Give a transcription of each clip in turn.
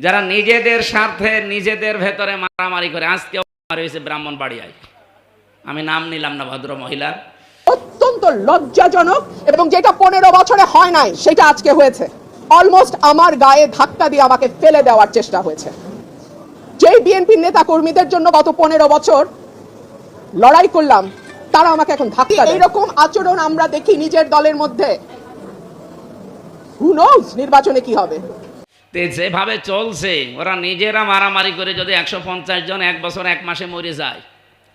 যারা নিজেদের স্বার্থে নিজেদের ভেতরে মারামারি করে আজকে হয়েছে ব্রাহ্মণ বাড়িয়ায় আমি নাম নিলাম না ভদ্র মহিলার। অত্যন্ত লজ্জাজনক এবং যেটা পনেরো বছরে হয় নাই, সেটা আজকে হয়েছে। অলমোস্ট আমার গায়ে ধাক্কা দিয়ে আমাকে ফেলে দেওয়ার চেষ্টা হয়েছে। যেই বিএনপির নেতা কর্মীদের জন্য গত পনেরো বছর লড়াই করলাম, তারা আমাকে এখন ধাক্কা দেয়। এরকম আচরণ আমরা দেখি নিজের দলের মধ্যে। হু নোজ নির্বাচনে কি হবে? তে যেভাবে চলছে, ওরা নিজেরা মারামারি করে যদি একশো পঞ্চাশ জন এক বছর এক মাসে মরে যায়,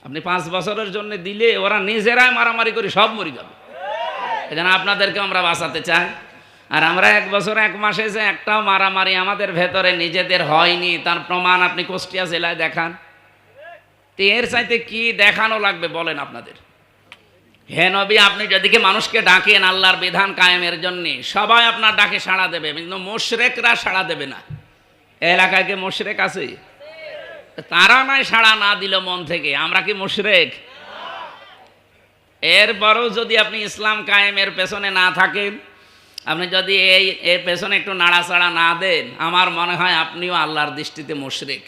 আপনি পাঁচ বছরের জন্য দিলে ওরা নিজেরাই মারামারি করে সব মরে যাবে। এজন্য আপনাদেরকে আমরা বাঁচাতে চাই। আর আমরা এক বছর এক মাসে যে একটাও মারামারি আমাদের ভেতরে নিজেদের হয়নি, তার প্রমাণ আপনি কুষ্টিয়া জেলায় দেখান। তো এর চাইতে কি দেখানো লাগবে বলেন আপনাদের? হে নবী, আপনি যদিকে মানুষকে ডাকেন আল্লাহর বিধান কায়েমের জন্য, সবাই আপনার ডাকে সাড়া দেবে, কিন্তু মোশরেকরা সাড়া দেবে না। এলাকায় কি মোশরেক আছে? তারা নাই সাড়া না দিল মন থেকে, আমরা কি মোশরেক? এরপরও যদি আপনি ইসলাম কায়েমের পেছনে না থাকেন, আপনি যদি এই, এর পেছনে একটু নাড়াচাড়া না দেন, আমার মনে হয় আপনিও আল্লাহর দৃষ্টিতে মুশরিক।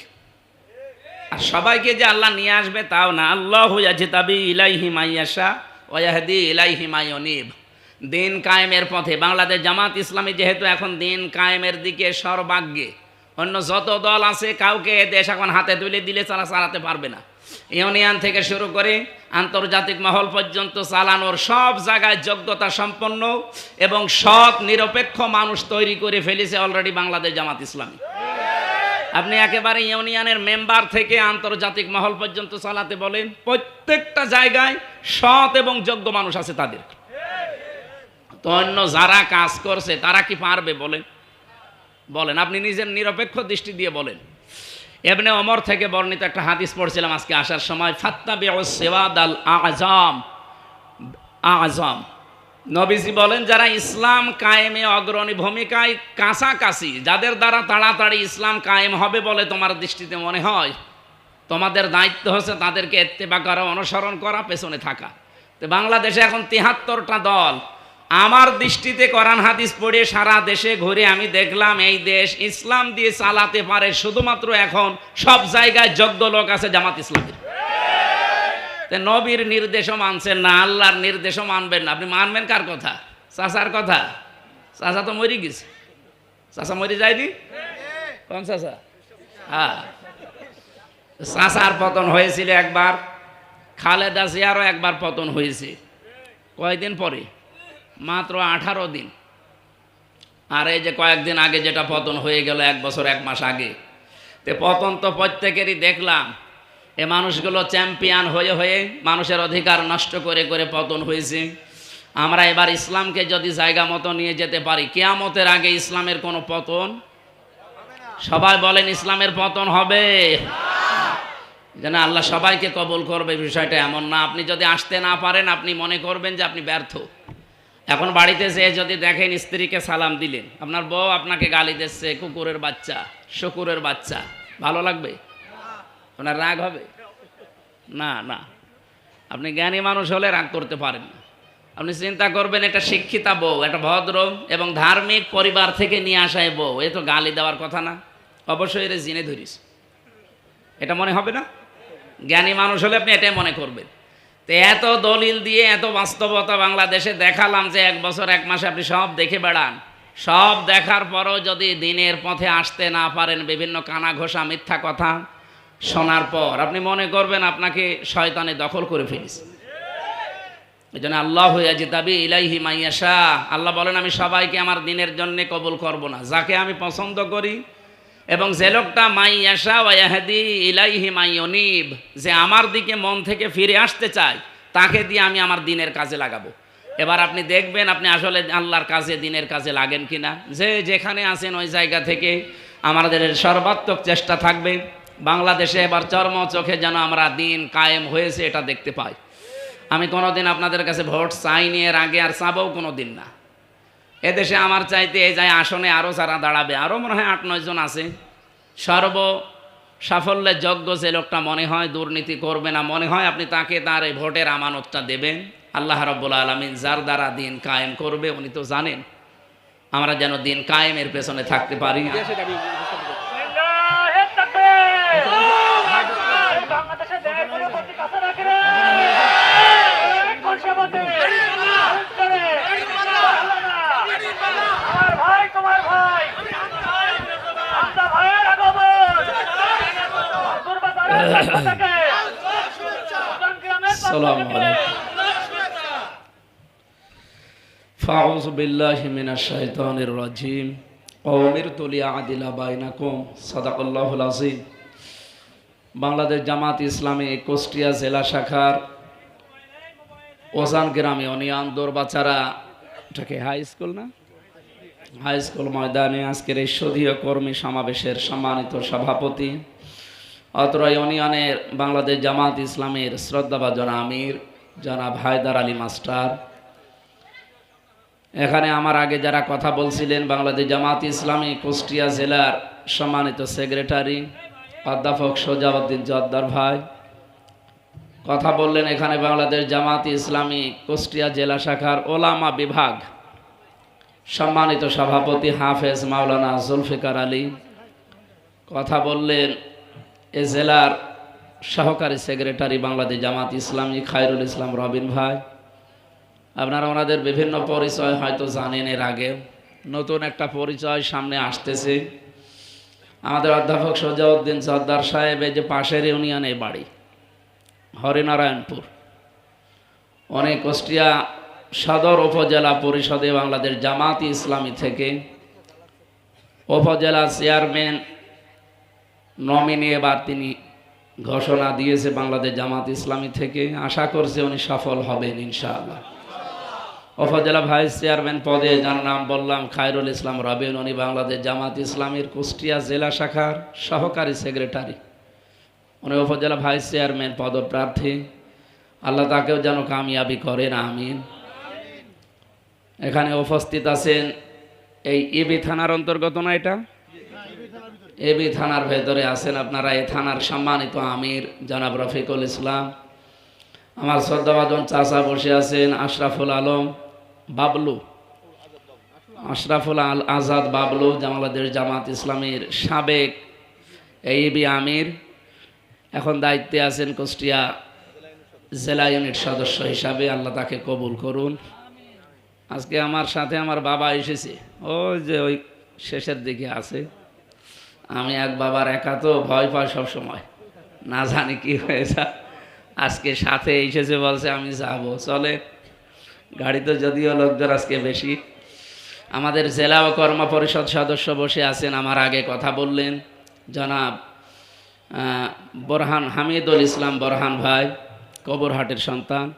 আর সবাইকে যে আল্লাহ নিয়ে আসবে তাও না। আল্লাহ হইয়াছে তাবি ইলাইহি মাইয়াশা। ওয়াহদি ইলাইহি মাইয়নিব দিন কায়েমের পথে, বাংলাদেশ জামাত ইসলামী যেহেতু এখন দিন কায়েমের দিকে সর্বাগ্যে অন্য যত দল আছে কাউকে দেশ এখন হাতে তুলে দিলে তারা চালাতে পারবে না। ইউনিয়ন থেকে শুরু করে আন্তর্জাতিক মহল পর্যন্ত চালানোর সব জায়গায় যোগ্যতা সম্পন্ন এবং সৎ নিরপেক্ষ মানুষ তৈরি করে ফেলেছে অলরেডি বাংলাদেশ জামাত ইসলামী। আপনি একেবারে ইউনিয়নের মেম্বার থেকে আন্তর্জাতিক মহল পর্যন্ত চালাতে বলেন, প্রত্যেকটা জায়গায় সৎ এবং যোগ্য মানুষ আছে তাদের। তো অন্য যারা কাজ করছে, তারা কি পারবে বলেন? বলেন, আপনি নিজের নিরপেক্ষ দৃষ্টি দিয়ে বলেন। এমনি অমর থেকে বর্ণিত একটা হাদিস পড়ছিলাম আজকে আসার সময় ফাত্তা বেও সেওয়াদ আল আজম আজম নবীজি বলেন, যারা ইসলাম কায়েমে অগ্রণী ভূমিকায় কাছাকাছি যাদের দ্বারা তাড়াতাড়ি ইসলাম কায়েম হবে বলে তোমার দৃষ্টিতে মনে হয়, তোমাদের দায়িত্ব হচ্ছে তাদেরকে এত্তেবা করা, অনুসরণ করা, পেছনে থাকা। তো বাংলাদেশে এখন তিহাত্তরটা দল। আমার দৃষ্টিতে কোরআন হাদিস পড়ে সারা দেশে ঘুরে আমি দেখলাম, এই দেশ ইসলাম দিয়ে চালাতে পারে শুধুমাত্র এখন সব জায়গায় যোগ্য লোক আছে জামাত ইসলামের। তে নবীর নির্দেশও মানছেন না, আল্লাহর নির্দেশও মানবেন না। আপনি মানবেন কার কথা? চাচার কথা? চাচা তো মরি গেছে। চাচা মরি যায়নি? কোন চাচা? হ্যাঁ। চাচার পতন হয়েছিল একবার, খালেদা জিয়ারও একবার পতন হয়েছে। কয়দিন পরে? মাত্র আঠারো দিন। আর এই যে কয়েকদিন আগে যেটা পতন হয়ে গেল, এক বছর, এক মাস আগে। তে পতন তো প্রত্যেকেরই দেখলাম। এ মানুষগুলো চ্যাম্পিয়ন হয়ে হয়ে মানুষের অধিকার নষ্ট করে করে পতন হয়েছে। আমরা এবার ইসলামকে যদি জায়গা মতো নিয়ে যেতে পারি, কেয়ামতের আগে ইসলামের কোনো পতন? সবাই বলেন ইসলামের পতন হবে। যেন আল্লাহ সবাইকে কবল করবে, বিষয়টা এমন না। আপনি যদি আসতে না পারেন, আপনি মনে করবেন যে আপনি ব্যর্থ। এখন বাড়িতে যেয়ে যদি দেখেন স্ত্রীকে সালাম দিলেন, আপনার বউ আপনাকে গালি দিচ্ছে, কুকুরের বাচ্চা, শুকুরের বাচ্চা, ভালো লাগবে? আপনার রাগ হবে? না না। আপনি জ্ঞানী মানুষ হলে রাগ করতে পারেন আপনি চিন্তা করবেন এটা শিক্ষিতা বউ, একটা ভদ্র এবং ধার্মিক পরিবার থেকে নিয়ে আসায় বউ, এ তো গালি দেওয়ার কথা না। অবশ্যই এর জিনে ধরিস। এটা মনে হবে না? জ্ঞানী মানুষ হলে আপনি এটাই মনে করবেন। তো এত দলিল দিয়ে, এত বাস্তবতা বাংলাদেশে দেখালাম যে এক বছর, এক মাসে আপনি সব দেখে বেড়ান। সব দেখার পরও যদি দিনের পথে আসতে না পারেন, বিভিন্ন কানা ঘোষা মিথ্যা কথা শোনার পর আপনি মনে করবেন আপনাকে শয়তানে দখল করে ফেলিস এই জন্য আল্লাহ হইয়াজি তাবি ইলাইহি মাইয়াশা আল্লাহ বলেন, আমি সবাইকে আমার দিনের জন্য কবুল করব না। যাকে আমি পছন্দ করি এবং যে লোকটা মাইয়াশা ওয়াহাদি ইলাইহি মাইয়নিব যে আমার দিকে মন থেকে ফিরে আসতে চায়, তাকে দিয়ে আমি আমার দিনের কাজে লাগাবো। এবার আপনি দেখবেন আপনি আসলে আল্লাহর কাজে, দিনের কাজে লাগেন কিনা। যে যেখানে আছেন ওই জায়গা থেকে আমাদের সর্বাত্মক চেষ্টা থাকবে। বাংলাদেশে এবার চর্ম চোখে যেন আমরা দিন কায়েম হয়েছে এটা দেখতে পাই। আমি কোনোদিন আপনাদের কাছে ভোট চাইনি এর আগে আর চাবও কোনো দিন না। এদেশে আমার চাইতে এই যায় আসনে আরও যারা দাঁড়াবে আরও মনে হয় আট নয় জন আছে। সর্ব সাফল্যের যজ্ঞ যে লোকটা মনে হয় দুর্নীতি করবে না, মনে হয় আপনি তাকে তার এই ভোটের আমানতটা দেবেন। আল্লাহ রব্বুল আলমিন যার দ্বারা দিন কায়েম করবে, উনি তো জানেন। আমরা যেন দিন কায়েমের পেছনে থাকতে পারি। السلام عليكم فأعوذ بالله من الشيطان الرجيم وأمرت لأعدل بينكم صدق الله العظيم বাংলাদেশ জামাত ইসলামী কুষ্টিয়া জেলা শাখার ওজান গ্রামে অনিয়ান দোরবাচারা এটাকে হাই স্কুল না হাই স্কুল ময়দানে আজকের এই সদীয় কর্মী সমাবেশের সম্মানিত সভাপতি অত্র ইউনিয়নের বাংলাদেশ জামাত ইসলামের শ্রদ্ধাভাজন আমির, জনাব হায়দার আলী মাস্টার। এখানে আমার আগে যারা কথা বলছিলেন, বাংলাদেশ জামাত ইসলামী কুষ্টিয়া জেলার সম্মানিত সেক্রেটারি, অধ্যাপক সোজাউদ্দিন জদ্দার ভাই। কথা বললেন এখানে বাংলাদেশ জামাত ইসলামী কুষ্টিয়া জেলা শাখার ওলামা বিভাগ সম্মানিত সভাপতি হাফেজ মাওলানা জুলফিকার আলী। কথা বললেন এ জেলার সহকারী সেক্রেটারি বাংলাদেশ জামাত ইসলামী খায়রুল ইসলাম রবিন ভাই। আপনারা ওনাদের বিভিন্ন পরিচয় হয়তো জানেন এর আগে। নতুন একটা পরিচয় সামনে আসতেছে। আমাদের অধ্যাপক সোজাউদ্দিন সর্দার সাহেব, এই যে পাশের ইউনিয়নে বাড়ি, হরিনারায়ণপুর। অনেক কুষ্টিয়া সদর উপজেলা পরিষদে বাংলাদেশ জামাতি ইসলামী থেকে উপজেলা চেয়ারম্যান নমিনি এবার তিনি ঘোষণা দিয়েছে বাংলাদেশ জামাত ইসলামী থেকে। আশা করছে উনি সফল হবেন, ইনশাআল্লাহ। উপজেলা ভাইস চেয়ারম্যান পদে যার নাম বললাম খায়রুল ইসলাম রবিন উনি বাংলাদেশ জামাত ইসলামীর কুষ্টিয়া জেলা শাখার সহকারী সেক্রেটারি। উনি উপজেলা ভাইস চেয়ারম্যান পদপ্রার্থী। আল্লাহ তাকেও যেন কামিয়াবি করেন, আমিন। এখানে উপস্থিত আছেন এই এবি থানার অন্তর্গত না এটা? এবি থানার ভেতরে আছেন আপনারা এই থানার সম্মানিত আমির জনাব রফিকুল ইসলাম। আমার শ্রদ্ধাভাজন চাচা বসে আছেন, আশরাফুল আলম বাবলু। আশরাফুল আল আজাদ বাবলু বাংলাদেশ জামাত ইসলামের সাবেক এইবি আমির। এখন দায়িত্বে আছেন কুষ্টিয়া জেলা ইউনিট সদস্য হিসাবে, আল্লাহ তাকে কবুল করুন। আজকে আমার সাথে আমার বাবা এসেছে। ওই যে ওই শেষের দিকে আছে। আমি এক বাবার একা তো ভয় পাই সব সময়। না জানি কি হয়েছে। আজকে সাথে এসেছে বলছে আমি যাব। চলে। গাড়িতে যদিও লোকজন আজকে বেশি। আমাদের জেলা ও কর্ম পরিষদ সদস্য বসে আছেন, আমার আগে কথা বললেন। জনাব বোরহান হামিদুল ইসলাম বরহান ভাই, কবরহাটের সন্তান।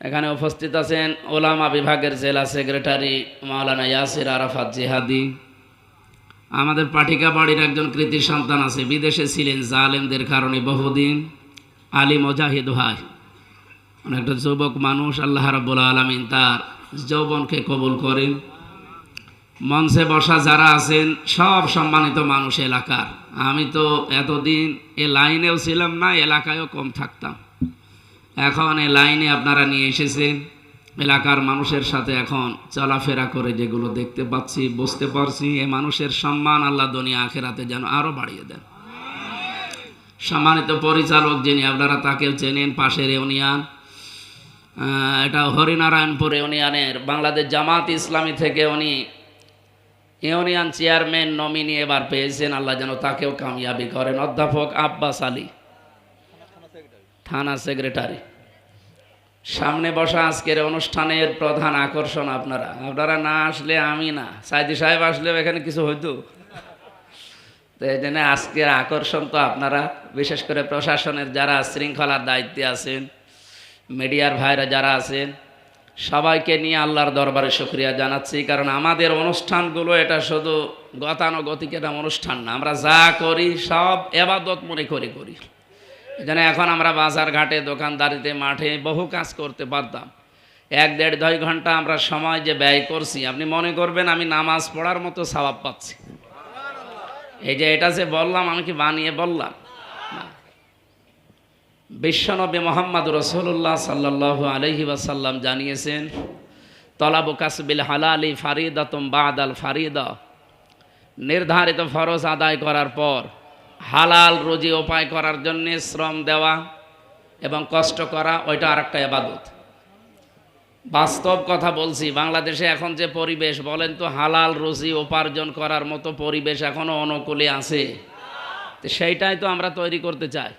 এখানে উপস্থিত আছেন ওলামা বিভাগের জেলা সেক্রেটারি মাওলানা ইয়াসির আরাফাত জিহাদি। আমাদের পাটিকা বাড়ির একজন কৃতি সন্তান আছে, বিদেশে ছিলেন, জালেমদের কারণে বহুদিন আলী মজাহিদ ভাই। একটা যুবক মানুষ, আল্লাহ রাব্বুল আলমিন তার যৌবনকে কবুল করেন। মঞ্চে বসা যারা আছেন, সব সম্মানিত মানুষ এলাকার। আমি তো এতদিন এ লাইনেও ছিলাম না, এলাকায়ও কম থাকতাম। এখন এ লাইনে আপনারা নিয়ে এসেছেন। এলাকার মানুষের সাথে এখন চলাফেরা করে যেগুলো দেখতে পাচ্ছি, বুঝতে পারছি, এ মানুষের সম্মান আল্লাহ দুনিয়া আখেরাতে যেন আরও বাড়িয়ে দেন। সম্মানিত পরিচালক যিনি, আপনারা তাকেও চেনেন, পাশের ইউনিয়ন এটা হরিনারায়ণপুর ইউনিয়নের বাংলাদেশ জামাত ইসলামী থেকে উনি ইউনিয়ন চেয়ারম্যান নমিনি এবার পেয়েছেন। আল্লাহ যেন তাকেও কামিয়াবি করেন। অধ্যাপক আব্বাস আলী, থানা সেক্রেটারি। সামনে বসা আজকের অনুষ্ঠানের প্রধান আকর্ষণ আপনারা। আপনারা না আসলে আমি না। সাইদি সাহেব আসলেও এখানে কিছু হইতো। তো এই জন্য আজকের আকর্ষণ তো আপনারা, বিশেষ করে প্রশাসনের যারা শৃঙ্খলার দায়িত্বে আছেন, মিডিয়ার ভাইরা যারা আছেন, সবাইকে নিয়ে আল্লাহর দরবারে শুক্রিয়া জানাচ্ছি। কারণ আমাদের অনুষ্ঠানগুলো এটা শুধু গতানুগতিক একটা অনুষ্ঠান না। আমরা যা করি সব এবাদত মনে করে করি। এখানে এখন আমরা বাজার ঘাটে, দোকানদারিতে, মাঠে বহু কাজ করতে পারতাম। এক দেড় দুই ঘণ্টা আমরা সময় যে ব্যয় করছি, আপনি মনে করবেন আমি নামাজ পড়ার মতো স্বভাব পাচ্ছি। এই যে এটা যে বললাম, আমি কি বানিয়ে বললাম। বিশ্বনবী মোহাম্মদ রসুল্লাহ সাল্লাহ আলহি ওয়াসাল্লাম জানিয়েছেন, তলাবু কাসবিল হালালি ফারিদাতুম বাদ আল ফারিদা। নির্ধারিত ফরজ আদায় করার পর হালাল রুজি উপায় করার জন্য শ্রম দেওয়া এবং কষ্ট করা, ওইটা আরেকটা এবাদত বাস্তব কথা বলছি, বাংলাদেশে এখন যে পরিবেশ, বলেন তো হালাল রুজি উপার্জন করার মতো পরিবেশ এখনও অনুকূলে আছে। সেইটাই তো আমরা তৈরি করতে চাই।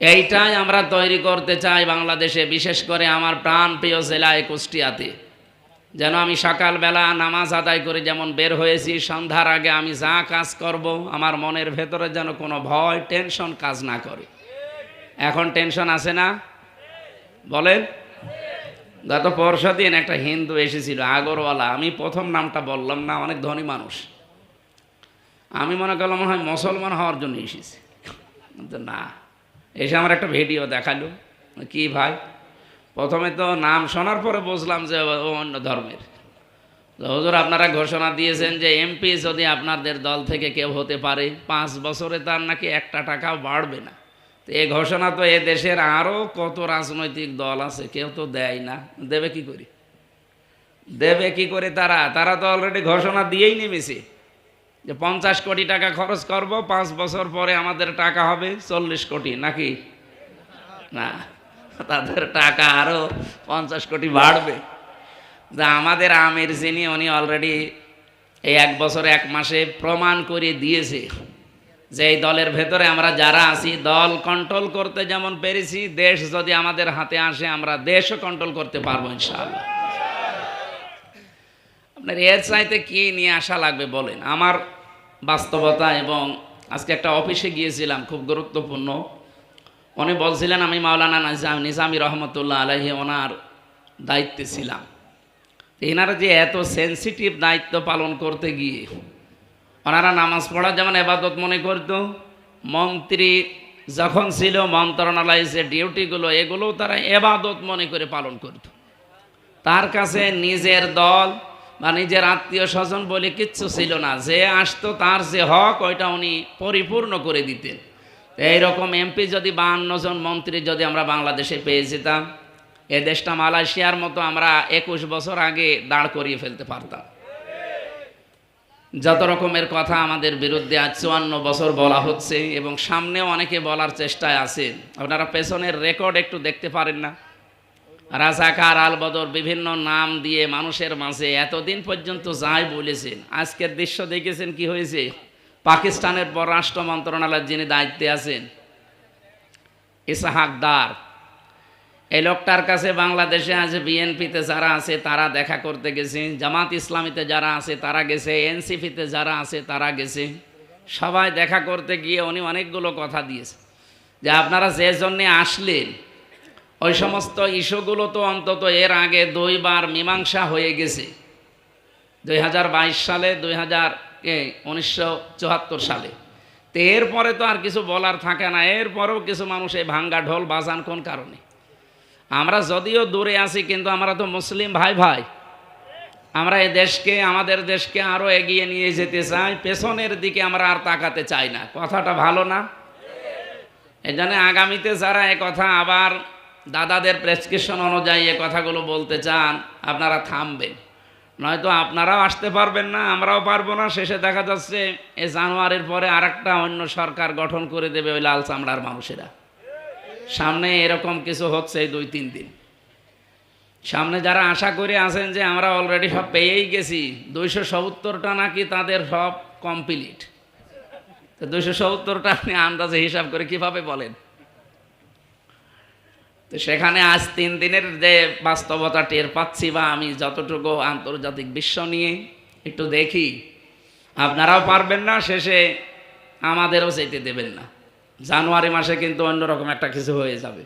এইটাই আমরা তৈরি করতে চাই বাংলাদেশে, বিশেষ করে আমার প্রাণ প্রিয় জেলায় কুষ্টিয়াতে। যেন আমি সকালবেলা নামাজ আদায় করে যেমন বের হয়েছি, সন্ধ্যার আগে আমি যা কাজ করব, আমার মনের ভেতরে যেন কোনো ভয়, টেনশন কাজ না করে। এখন টেনশন আছে না? বলেন। গত পরশু দিন একটা হিন্দু এসেছিল, আগরওয়ালা। আমি প্রথম নামটা বললাম না, অনেক ধনী মানুষ। আমি মনে করলাম হয় মুসলমান হওয়ার জন্য এসেছি। না, এসে আমার একটা ভিডিও দেখাল। কি ভাই? প্রথমে তো নাম শোনার পরে বুঝলাম যে ও অন্য ধর্মের। হুজুর, আপনারা ঘোষণা দিয়েছেন যে এমপি যদি আপনাদের দল থেকে কেউ হতে পারে, পাঁচ বছরে তার নাকি একটা টাকাও বাড়বে না। তো এ ঘোষণা তো এ দেশের আরও কত রাজনৈতিক দল আছে, কেউ তো দেয় না। দেবে কি করে? দেবে কি করে তারা? তারা তো অলরেডি ঘোষণা দিয়েই নেমেছে যে পঞ্চাশ কোটি টাকা খরচ করব, পাঁচ বছর পরে আমাদের টাকা হবে চল্লিশ কোটি, নাকি? না। তাদের টাকা আরও পঞ্চাশ কোটি বাড়বে। যা আমাদের আমির যিনি, উনি অলরেডি এই এক বছর, এক মাসে প্রমাণ করে দিয়েছে যে এই দলের ভেতরে আমরা যারা আছি, দল কন্ট্রোল করতে যেমন পেরেছি, দেশ যদি আমাদের হাতে আসে, আমরা দেশও কন্ট্রোল করতে পারব ইনশাআল্লাহ। আপনার এর চাইতে কি নিয়ে আসা লাগবে বলেন? আমার বাস্তবতা এবং আজকে একটা অফিসে গিয়েছিলাম, খুব গুরুত্বপূর্ণ। উনি বলছিলেন, আমি মাওলানা নাজাম, নিজামি রহমতুল্লাহ আলহি ওনার দায়িত্বে ছিলাম। এনারা যে এত সেন্সিটিভ দায়িত্ব পালন করতে গিয়ে ওনারা নামাজ পড়া যেমন এবাদত মনে করতো, মন্ত্রী যখন ছিল, মন্ত্রণালয়ে যে ডিউটিগুলো, এগুলোও তারা এবাদত মনে করে পালন করত। তার কাছে নিজের দল বা নিজের আত্মীয় স্বজন বলে কিচ্ছু ছিল না। যে আসতো তার যে হক, ওইটা উনি পরিপূর্ণ করে দিতেন। এইরকম এমপি যদি বাহান্ন জন মন্ত্রী যদি আমরা বাংলাদেশে পেয়ে যেতাম, এ দেশটা মালয়েশিয়ার মতো আমরা একুশ বছর আগে দাঁড় করিয়ে ফেলতে পারতাম। যত রকমের কথা আমাদের বিরুদ্ধে আজ চুয়ান্ন বছর বলা হচ্ছে এবং সামনেও অনেকে বলার চেষ্টায় আছেন আপনারা পেছনের রেকর্ড একটু দেখতে পারেন না। রাজাকার আলবদর বিভিন্ন নাম দিয়ে মানুষের মাঝে এতদিন পর্যন্ত যাই বলেছেন, আজকের দৃশ্য দেখেছেন কি হয়েছে? পাকিস্তানের পররাষ্ট্র মন্ত্রণালয়ের যিনি দায়িত্বে আছেন, ইসাহাক দার, এই লোকটার কাছে বাংলাদেশে আজ বিএনপিতে যারা আছে তারা দেখা করতে গেছে, জামাত ইসলামীতে যারা আছে তারা গেছে, এনসিপিতে যারা আছে তারা গেছে। সবাই দেখা করতে গিয়ে উনি অনেকগুলো কথা দিয়েছে। যে আপনারা যে জন্যে আসলেন, ওই সমস্ত ইস্যুগুলো তো অন্তত এর আগে দুইবার মীমাংসা হয়ে গেছে। দুই হাজার বাইশ সালে, দুই হাজার উনিশশো চুয়াত্তর সালে। তো এরপরে তো আর কিছু বলার থাকে না, এরপরেও কিছু মানুষ এই ভাঙ্গা ঢোল বাজান কোন কারণে? আমরা যদিও দূরে আছি, কিন্তু আমরা তো মুসলিম ভাই ভাই। আমরা এই দেশকে, আমাদের দেশকে আরও এগিয়ে নিয়ে যেতে চাই, পেছনের দিকে আমরা আর তাকাতে চাই না। কথাটা ভালো না? এই জন্য আগামীতে যারা এ কথা আবার দাদাদের প্রেসক্রিপশন অনুযায়ী এ কথাগুলো বলতে চান, আপনারা থামবেন। নয়তো আপনারাও আসতে পারবেন না, আমরাও পারব না, শেষে দেখা যাচ্ছে এ জানুয়ারির পরে আরেকটা অন্য সরকার গঠন করে দেবে ওই লাল চামড়ার মানুষেরা। সামনে এরকম কিছু হচ্ছে এই দুই তিন দিন। সামনে যারা আশা করে আছেন যে আমরা অলরেডি সব পেয়েই গেছি, দুইশো সত্তরটা নাকি তাদের সব কমপ্লিট তো দুইশো সত্তরটা আপনি আন্দাজে হিসাব করে কীভাবে বলেন? তো সেখানে আজ তিন দিনের যে বাস্তবতা টের পাচ্ছি বা আমি যতটুকু আন্তর্জাতিক বিশ্ব নিয়ে একটু দেখি, আপনারাও পারবেন না, শেষে আমাদেরও যেতে দেবেন না। জানুয়ারি মাসে কিন্তু অন্যরকম একটা কিছু হয়ে যাবে।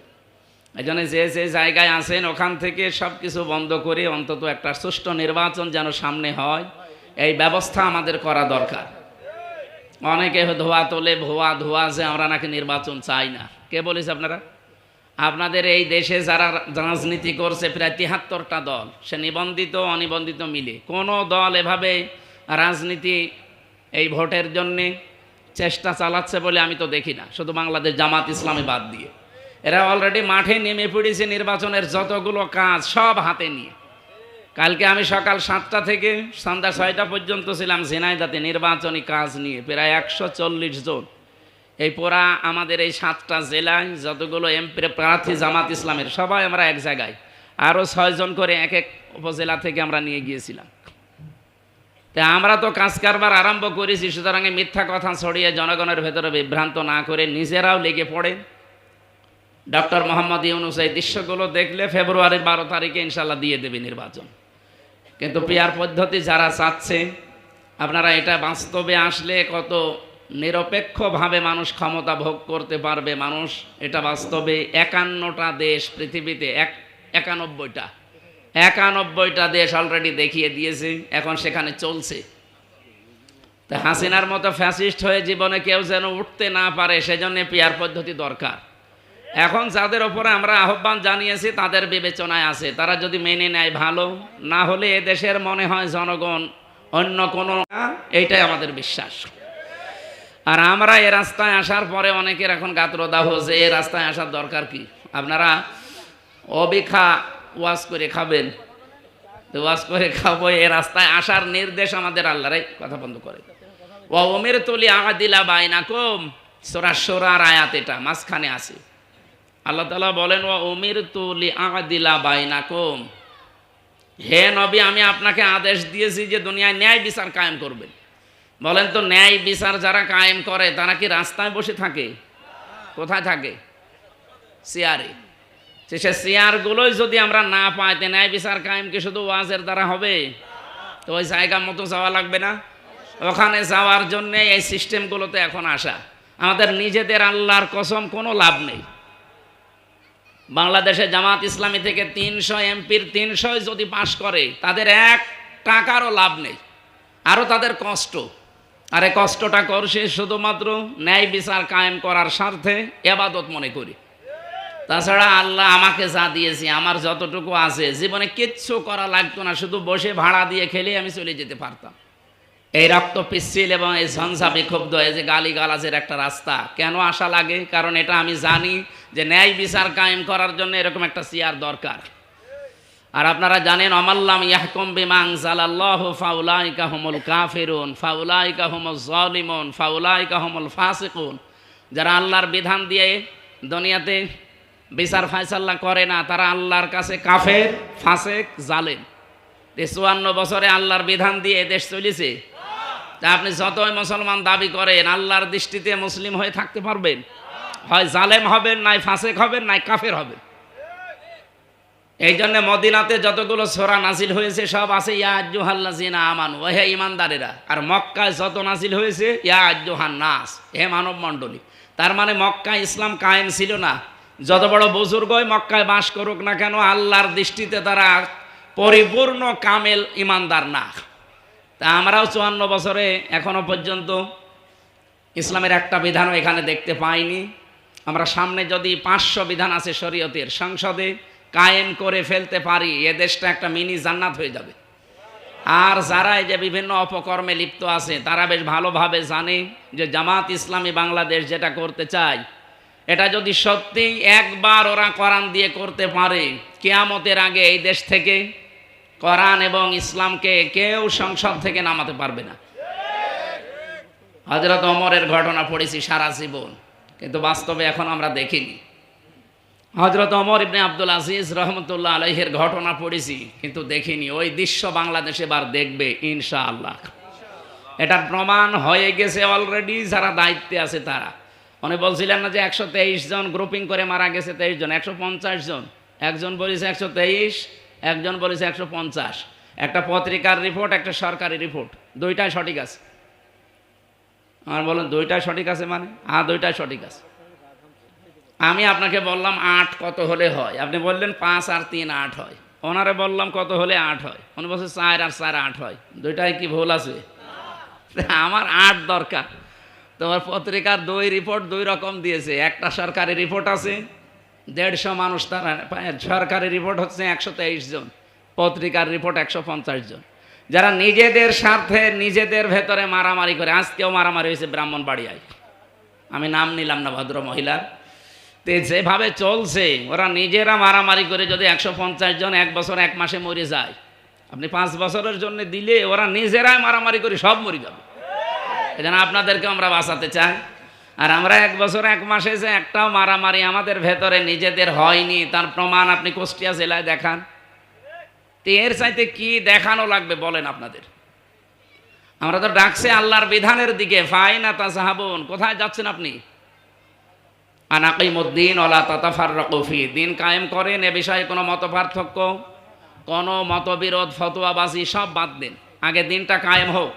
এই জন্য যে যে জায়গায় আছেন, ওখান থেকে সব কিছু বন্ধ করে অন্তত একটা সুষ্ঠু নির্বাচন যেন সামনে হয়, এই ব্যবস্থা আমাদের করা দরকার। অনেকে ধোয়া তোলে, ভুয়া ধোয়া যে আমরা নাকি নির্বাচন চাই না। কে বলিস আপনারা? আপনাদের এই দেশে যারা রাজনীতি করছে, প্রায় তিহাত্তরটা দল, সে নিবন্ধিত, অনিবন্ধিত মিলে। কোনো দল এভাবে রাজনীতি এই ভোটের জন্যে চেষ্টা চালাচ্ছে বলে আমি তো দেখি না। শুধু বাংলাদেশ জামাত ইসলামী বাদ দিয়ে। এরা অলরেডি মাঠে নেমে পড়েছে নির্বাচনের যতগুলো কাজ, সব হাতে নিয়ে। কালকে আমি সকাল সাতটা থেকে সন্ধ্যা ছয়টা পর্যন্ত ছিলাম ঝিনাইদাতে নির্বাচনী কাজ নিয়ে, প্রায় একশো চল্লিশ জন। এই পোড়া আমাদের এই সাতটা জেলায় যতগুলো এমপি প্রার্থী জামাত ইসলামের, সবাই আমরা এক জায়গায়। আরও ছয়জন করে এক এক উপজেলা থেকে আমরা নিয়ে গিয়েছিলাম। তা আমরা তো কাজ কারবার আরম্ভ করেছি, সুতরাং মিথ্যা কথা ছড়িয়ে জনগণের ভেতরে বিভ্রান্ত না করে নিজেরাও লেগে পড়ে ডক্টর মোহাম্মদ ইউনুস এই দৃশ্যগুলো দেখলে ফেব্রুয়ারির বারো তারিখে ইনশাল্লাহ দিয়ে দেবে নির্বাচন। কিন্তু পিয়ার পদ্ধতি যারা চাচ্ছে, আপনারা এটা বাস্তবে আসলে কত নিরপেক্ষভাবে মানুষ ক্ষমতা ভোগ করতে পারবে, মানুষ, এটা বাস্তবে একান্নটা দেশ পৃথিবীতে, এক, একানব্বইটা। একানব্বইটা দেশ অলরেডি দেখিয়ে দিয়েছে, এখন সেখানে চলছে। তা হাসিনার মতো ফ্যাসিস্ট হয়ে জীবনে কেউ যেন উঠতে না পারে, সেজন্য পিয়ার পদ্ধতি দরকার। এখন যাদের ওপরে আমরা আহ্বান জানিয়েছি, তাদের বিবেচনায় আছে। তারা যদি মেনে নেয় ভালো, না হলে এ দেশের মনে হয় জনগণ অন্য কোনো এইটাই আমাদের বিশ্বাস। আর আমরা এ রাস্তায় আসার পরে অনেকের এখন গাত্রদাহ যে এ রাস্তায় আসার দরকার কি? আপনারা অবিখা ওয়াজ করে খাবেন। ওয়াজ করে খাব, এ রাস্তায় আসার নির্দেশ আমাদের আল্লাহরাই কথা বন্ধ করে ও ওমের তলি আদিলা বাইনা কম সোরা সোরার আয়াত এটা, মাঝখানে আছে। আল্লাহ তালা বলেন ও উমির তুলি আদিলা বাইনা কম হে নবী, আমি আপনাকে আদেশ দিয়েছি যে দুনিয়ায় ন্যায় বিচার কায়েম করবেন। বলেন তো ন্যায় বিচার যারা কায়েম করে, তারা কি রাস্তায় বসে থাকে? কোথায় থাকে? চেয়ারে সে চেয়ারগুলোই যদি আমরা না পাই, তে ন্যায় বিচার কায়েম কি শুধু ওয়াজের দ্বারা হবে? তো ওই জায়গা মতো যাওয়া লাগবে না? ওখানে যাওয়ার জন্যে এই সিস্টেমগুলোতে এখন আসা। আমাদের নিজেদের আল্লাহর কসম, কোনো লাভ নেই। বাংলাদেশে জামাত ইসলামী থেকে তিনশো এমপির তিনশোই যদি পাশ করে, তাদের এক টাকারও লাভ নেই। আরও তাদের কষ্ট। আর কষ্টটা করছে শুধুমাত্র ন্যায় বিচার কায়েম করার স্বার্থে এবাদত মনে করি। তাছাড়া আল্লাহ আমাকে যা দিয়েছি, আমার যতটুকু আছে, জীবনে কিচ্ছু করা লাগতো না, শুধু বসে ভাড়া দিয়ে খেলে আমি চলে যেতে পারতাম। এই রক্ত পিচ্ছিল এবং এই ঝঞ্ঝা বিক্ষুব্ধ এই যে গালি গালাজের একটা রাস্তা, কেন আসা লাগে? কারণ এটা আমি জানি যে ন্যায় বিচার কায়েম করার জন্য এরকম একটা চেয়ার দরকার। আর আপনারা জানেন, অমাল্লাম ইয়াহকুম বিমাং জালাল্লাহ ফাউলাইকা হুমুল কাফিরুন, ফাউলাইকা হুমুল জলিমুন, ফাউলাইকা হুমুল ফাসিকুন। যারা আল্লাহর বিধান দিয়ে দুনিয়াতে বিচার ফায়সাল্লা করে না, তারা আল্লাহর কাছে কাফের, ফাসেক, জালেম। চুয়ান্ন বছরে আল্লাহর বিধান দিয়ে দেশ চলেছে। তা আপনি যতই মুসলমান দাবি করেন, আল্লাহর দৃষ্টিতে মুসলিম হয়ে থাকতে পারবেন? হয় জালেম হবেন, নাই ফাসেক হবেন, নাই কাফের হবেন। এই জন্য মদিনাতে যতগুলো সোরা নাজিল হয়েছে, সব আছে, ইয়া আজ্জুহাল্লাজিনা আমানু। হে ইমানদারেরা আর মক্কায় যত নাজিল হয়েছে, ইয়া আজ্জুহান নাস হে মানব মণ্ডলী তার মানে মক্কায় ইসলাম কায়েম ছিল না। যত বড় বুজুর্গই মক্কায় বাস করুক না কেন, আল্লাহর দৃষ্টিতে তারা পরিপূর্ণ কামেল ইমানদার না। তা আমরাও চুয়ান্ন বছরে এখনও পর্যন্ত ইসলামের একটা বিধানও এখানে দেখতে পাইনি। আমরা সামনে যদি পাঁচশো বিধান আছে শরীয়তের সংসদে কায়েম করে ফেলতে পারি, এ দেশটা একটা মিনি জান্নাত হয়ে যাবে। আর যারা এই যে বিভিন্ন অপকর্মে লিপ্ত আছে, তারা বেশ ভালোভাবে জানে যে জামাত ইসলামী বাংলাদেশ যেটা করতে চায়, এটা যদি সত্যি একবার ওরা কোরআন দিয়ে করতে পারে, কেয়ামতের আগে এই দেশ থেকে কোরআন এবং ইসলামকে কেউ সংসদ থেকে নামাতে পারবে না। হজরত অমরের ঘটনা পড়েছি সারা জীবন, কিন্তু বাস্তবে এখন আমরা দেখিনি। হজরত অমর ইবনে আব্দুল আজিজ রহমতুল্লাহ আলহের ঘটনা পড়েছি, কিন্তু দেখিনি। ওই দৃশ্য বাংলাদেশে এবার দেখবে, ইনশাআল্লাহ। এটার প্রমাণ হয়ে গেছে অলরেডি যারা দায়িত্বে আছে তারা। উনি বলছিলেন না যে একশো তেইশ জন গ্রুপিং করে মারা গেছে, তেইশ জন, একশো পঞ্চাশ জন। একজন বলেছে একশো তেইশ, একজন বলেছে একশো পঞ্চাশ। একটা পত্রিকার রিপোর্ট একটা সরকারি রিপোর্ট দুইটাই সঠিক আছে। আমার বলেন, দুইটাই সঠিক আছে মানে? হ্যাঁ দুইটাই সঠিক আছে। আমি আপনাকে বললাম আট কত হলে হয়। আপনি বললেন পাঁচ আর তিন আট হয়। ওনারে বললাম কত হলে আট হয়। উনি বলছে চার আর চার আট হয়। দুইটাই কি ভুল আছে? আমার আট দরকার। তোমার পত্রিকার দুই রিপোর্ট দুই রকম দিয়েছে। একটা সরকারি রিপোর্ট আছে, দেড়শো মানুষ তারা সরকারি রিপোর্ট হচ্ছে একশো তেইশ জন। পত্রিকার রিপোর্ট একশো পঞ্চাশ জন। যারা নিজেদের স্বার্থে নিজেদের ভেতরে মারামারি করে, আজকেও মারামারি হয়েছে ব্রাহ্মণ ব্রাহ্মণবাড়িয়ায়। আমি নাম নিলাম না, ভদ্র মহিলার। তে যেভাবে চলছে, ওরা নিজেরা মারামারি করে যদি একশো পঞ্চাশ জন এক বছর এক মাসে মরে যায়, আপনি পাঁচ বছরের জন্য দিলে ওরা নিজেরাই মারামারি করে সব মরে যাবে। এজন্য আপনাদেরকে আমরা বাঁচাতে চাই। আর আমরা এক বছর এক মাসে যে একটাও মারামারি আমাদের ভেতরে নিজেদের হয়নি, তার প্রমাণ আপনি কুষ্টিয়া জেলায় দেখান। তো এর চাইতে কি দেখানো লাগবে বলেন আপনাদের। আমরা তো ডাকছে আল্লাহর বিধানের দিকে, ফাইনা তা সাহাবন কোথায় যাচ্ছেন আপনি? আনাকিমুদ্দিন ওলা তাতাফার রকফি দিন কায়েম করেন, এ বিষয়ে কোনো মত পার্থক্য কোনো মতবিরোধ, ফতোয়াবাজি, সব বাদ দিন। আগে দিনটা কায়েম হোক।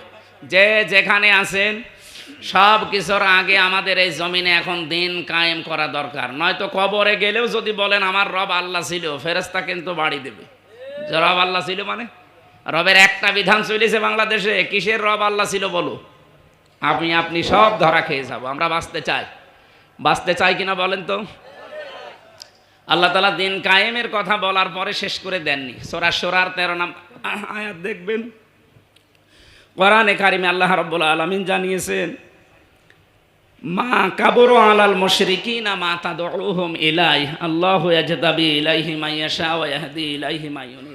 যে যেখানে আছেন, সব কিছুর আগে আমাদের এই জমিনে এখন দিন কায়েম করা দরকার। নয়তো কবরে গেলেও যদি বলেন, আমার রব আল্লাহ ছিল ফেরেস্তা কিন্তু বাড়ি দেবে। রব আল্লাহ ছিল মানে? রবের একটা বিধান চলেছে বাংলাদেশে, কিসের রব আল্লাহ ছিল বলো? আপনি আপনি সব ধরা খেয়ে যাব, আমরা বাঁচতে চাই। বাঁচতে চাই কিনা বলেন তো? আল্লাহ তালা দিন কায়েমের কথা বলার পরে শেষ করে দেননি। সোরা সোরার তেরো নাম আয়াত দেখবেন। কোরআনে কারিমে আল্লাহ রব্বুল আলমিন জানিয়েছেন, মা কাবর আলাল মুশরিকি না মা তাদউহুম ইলাই আল্লাহ ইয়াজতাবি ইলাইহি মাইয়াশা ওয়া ইলাইহি মাইয়ুনিব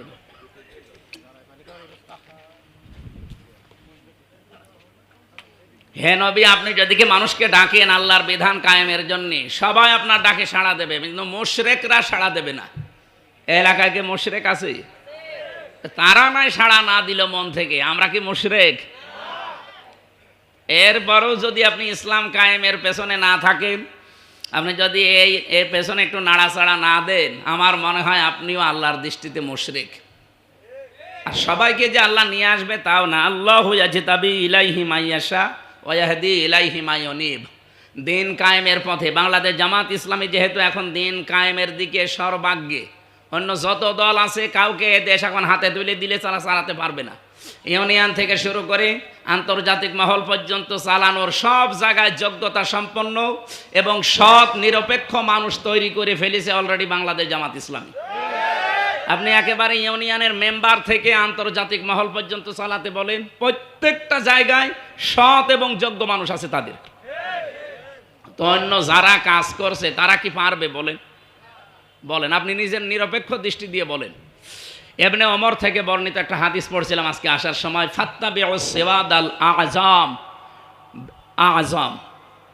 হে নবী, আপনি যদিকে মানুষকে ডাকেন আল্লাহর বিধান কায়েমের জন্য, সবাই আপনার ডাকে সাড়া দেবে, কিন্তু মোশরেকরা সাড়া দেবে না। এলাকায় কি মোশরেক আছে? তারা নাই সাড়া না দিল মন থেকে, আমরা কি মোশরেক? এরপরও যদি আপনি ইসলাম কায়েমের পেছনে না থাকেন, আপনি যদি এই, এর পেছনে একটু নাড়াচাড়া না দেন, আমার মনে হয় আপনিও আল্লাহর দৃষ্টিতে মুশরিক। আর সবাইকে যে আল্লাহ নিয়ে আসবে তাও না। আল্লাহ হইয়াছে তাবি ইলাইহি মাইয়াশা। ওয়াহদি ইলাইহি মাইয়নিব দিন কায়েমের পথে, বাংলাদেশ জামাত ইসলামী যেহেতু এখন দিন কায়েমের দিকে সর্বাগ্যে অন্য যত দল আছে কাউকে দেশ এখন হাতে তুলে দিলে তারা চালাতে পারবে না। ইউনিয়ন থেকে শুরু করে আন্তর্জাতিক মহল পর্যন্ত চালানোর সব জায়গায় যোগ্যতা সম্পন্ন এবং সৎ নিরপেক্ষ মানুষ তৈরি করে ফেলেছে অলরেডি বাংলাদেশ জামাত ইসলামী। আপনি একেবারে ইউনিয়নের মেম্বার থেকে আন্তর্জাতিক মহল পর্যন্ত চালাতে বলেন, প্রত্যেকটা জায়গায় সৎ এবং যোগ্য মানুষ আছে তাদের। তো অন্য যারা কাজ করছে, তারা কি পারবে বলেন? বলেন, আপনি নিজের নিরপেক্ষ দৃষ্টি দিয়ে বলেন। এমনি অমর থেকে বর্ণিত একটা হাদিস পড়ছিলাম আজকে আসার সময় ফাত্তা সেওয়াদ আল আজম আজম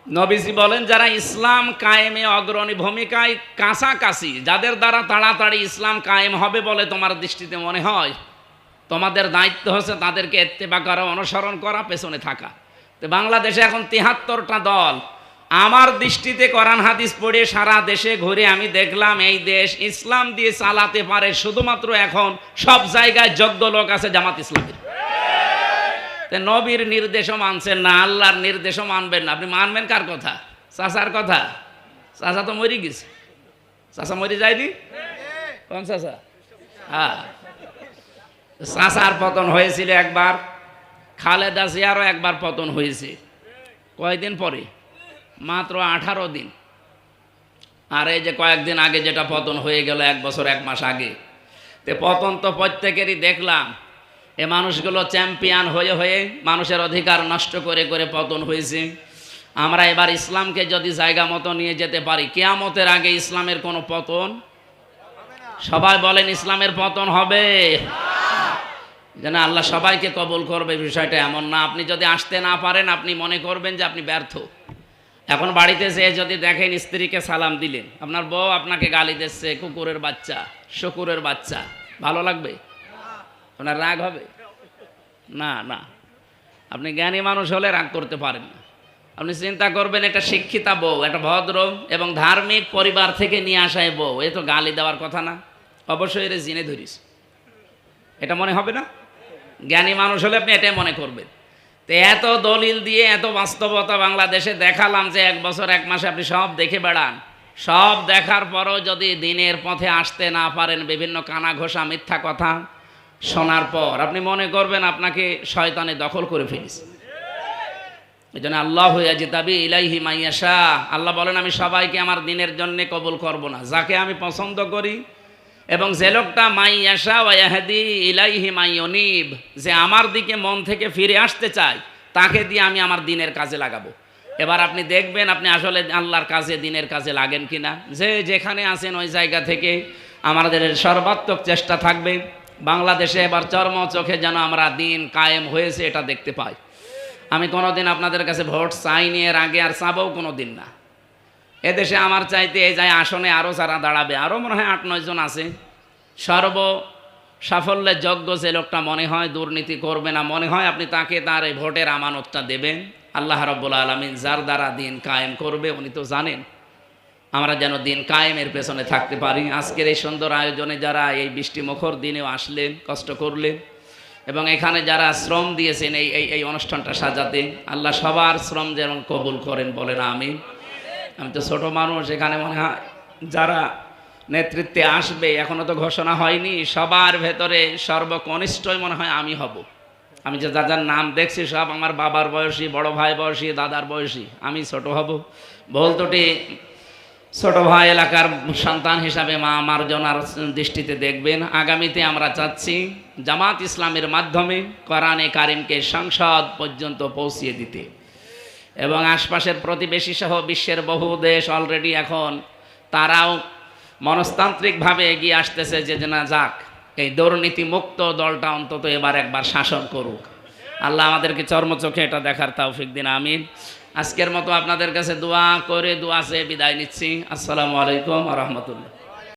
নবীজি বলেন, যারা ইসলাম কায়েমে অগ্রণী ভূমিকায় কাছাকাছি যাদের দ্বারা তাড়াতাড়ি ইসলাম কায়েম হবে বলে তোমার দৃষ্টিতে মনে হয়, তোমাদের দায়িত্ব হচ্ছে তাদেরকে এত্তেবা করা, অনুসরণ করা, পেছনে থাকা। তো বাংলাদেশে এখন তিহাত্তরটা দল। আমার দৃষ্টিতে কোরআন হাদিস পড়ে সারা দেশে ঘুরে আমি দেখলাম, এই দেশ ইসলাম দিয়ে চালাতে পারে শুধুমাত্র এখন সব জায়গায় যোগ্য লোক আছে জামাত ইসলামের। তে নবীর নির্দেশও মানছেন না, আল্লাহর নির্দেশও মানবেন না। আপনি মানবেন কার কথা? চাচার কথা? চাচা তো মরি গেছে। চাচা মরি যায়নি? কোন চাচা? হ্যাঁ। চাচার পতন হয়েছিল একবার, খালেদা জিয়ারও একবার পতন হয়েছে। কয়দিন পরে? মাত্র আঠারো দিন। আর এই যে কয়েকদিন আগে যেটা পতন হয়ে গেল, এক বছর, এক মাস আগে। তে পতন তো প্রত্যেকেরই দেখলাম। এ মানুষগুলো চ্যাম্পিয়ন হয়ে হয়ে মানুষের অধিকার নষ্ট করে করে পতন হয়েছে। আমরা এবার ইসলামকে যদি জায়গা মতো নিয়ে যেতে পারি, কেয়ামতের আগে ইসলামের কোনো পতন? সবাই বলেন ইসলামের পতন হবে। যেন আল্লাহ সবাইকে কবল করবে, বিষয়টা এমন না। আপনি যদি আসতে না পারেন, আপনি মনে করবেন যে আপনি ব্যর্থ। এখন বাড়িতে যেয়ে যদি দেখেন স্ত্রীকে সালাম দিলেন, আপনার বউ আপনাকে গালি দিচ্ছে, কুকুরের বাচ্চা, শুকুরের বাচ্চা, ভালো লাগবে? আপনার রাগ হবে? না না। আপনি জ্ঞানী মানুষ হলে রাগ করতে পারেন না। আপনি চিন্তা করবেন, একটা শিক্ষিতা বউ, একটা ভদ্র এবং ধার্মিক পরিবার থেকে নিয়ে আসায় বউ, এ তো গালি দেওয়ার কথা না। অবশ্যই এর জিনে ধরিস। এটা মনে হবে না? জ্ঞানী মানুষ হলে আপনি এটাই মনে করবেন। তো এত দলিল দিয়ে, এত বাস্তবতা বাংলাদেশে দেখালাম যে এক বছর, এক মাসে আপনি সব দেখে বেড়ান। সব দেখার পরও যদি দিনের পথে আসতে না পারেন, বিভিন্ন কানা ঘোষা মিথ্যা কথা শোনার পর আপনি মনে করবেন আপনাকে শয়তানে দখল করে ফেলেছে। এই জন্য আল্লাহ জিতাবি ইলাইহি মাইয়াশা আল্লাহ বলেন, আমি সবাইকে আমার দিনের জন্য কবুল করব না। যাকে আমি পছন্দ করি এবং যে লোকটা মাইয়াশা ওয়াহাদি ইলাইহি মাইয়নিব যে আমার দিকে মন থেকে ফিরে আসতে চায়, তাকে দিয়ে আমি আমার দিনের কাজে লাগাবো। এবার আপনি দেখবেন আপনি আসলে আল্লাহর কাজে, দিনের কাজে লাগেন কিনা। যে যেখানে আছেন ওই জায়গা থেকে আমাদের সর্বাত্মক চেষ্টা থাকবে। বাংলাদেশে এবার চর্ম চোখে যেন আমরা দিন কায়েম হয়েছে, এটা দেখতে পাই। আমি কোনোদিন আপনাদের কাছে ভোট চাইনি এর আগে আর চাবও কোনো দিন না। এদেশে আমার চাইতে এই যায় আসনে আরও যারা দাঁড়াবে আরও মনে হয় আট নয় জন আছে। সর্ব সাফল্যের যোগ্য যে লোকটা মনে হয় দুর্নীতি করবে না, মনে হয় আপনি তাকে তার এই ভোটের আমানতটা দেবেন। আল্লাহ রব্বুল আলমিন যার দ্বারা দিন কায়েম করবে, উনি তো জানেন। আমরা যেন দিন কায়েমের পেছনে থাকতে পারি। আজকের এই সুন্দর আয়োজনে যারা এই বৃষ্টি মুখর দিনেও আসলেন, কষ্ট করলেন, এবং এখানে যারা শ্রম দিয়েছেন এই এই এই অনুষ্ঠানটা সাজাতে, আল্লাহ সবার শ্রম যেমন কবুল করেন বলেন আমি আমি তো ছোটো মানুষ, এখানে মনে হয় যারা নেতৃত্বে আসবে এখনও তো ঘোষণা হয়নি, সবার ভেতরে সর্বকনিষ্ঠই মনে হয় আমি হব। আমি যে যার নাম দেখছি, সব আমার বাবার বয়সী, বড় ভাই বয়সী, দাদার বয়সী, আমি ছোট হব। বলতোটি ছোট ভাই এলাকার সন্তান হিসাবে মা আমার জনার দৃষ্টিতে দেখবেন। আগামীতে আমরা চাচ্ছি জামাত ইসলামের মাধ্যমে কোরআনে কারিমকে সংসদ পর্যন্ত পৌঁছিয়ে দিতে। এবং আশপাশের প্রতিবেশী সহ বিশ্বের বহু দেশ অলরেডি এখন তারাও মনস্তান্ত্রিকভাবে এগিয়ে আসতেছে যে না যাক, এই দুর্নীতি মুক্ত দলটা অন্তত এবার একবার শাসন করুক। আল্লাহ আমাদেরকে চর্মচোখে এটা দেখার তৌফিক দিন, আমিন। আজকের মতো আপনাদের কাছে দোয়া করে দোয়া সে বিদায় নিচ্ছি। আসসালামু আলাইকুম রহমতুল্লাহ।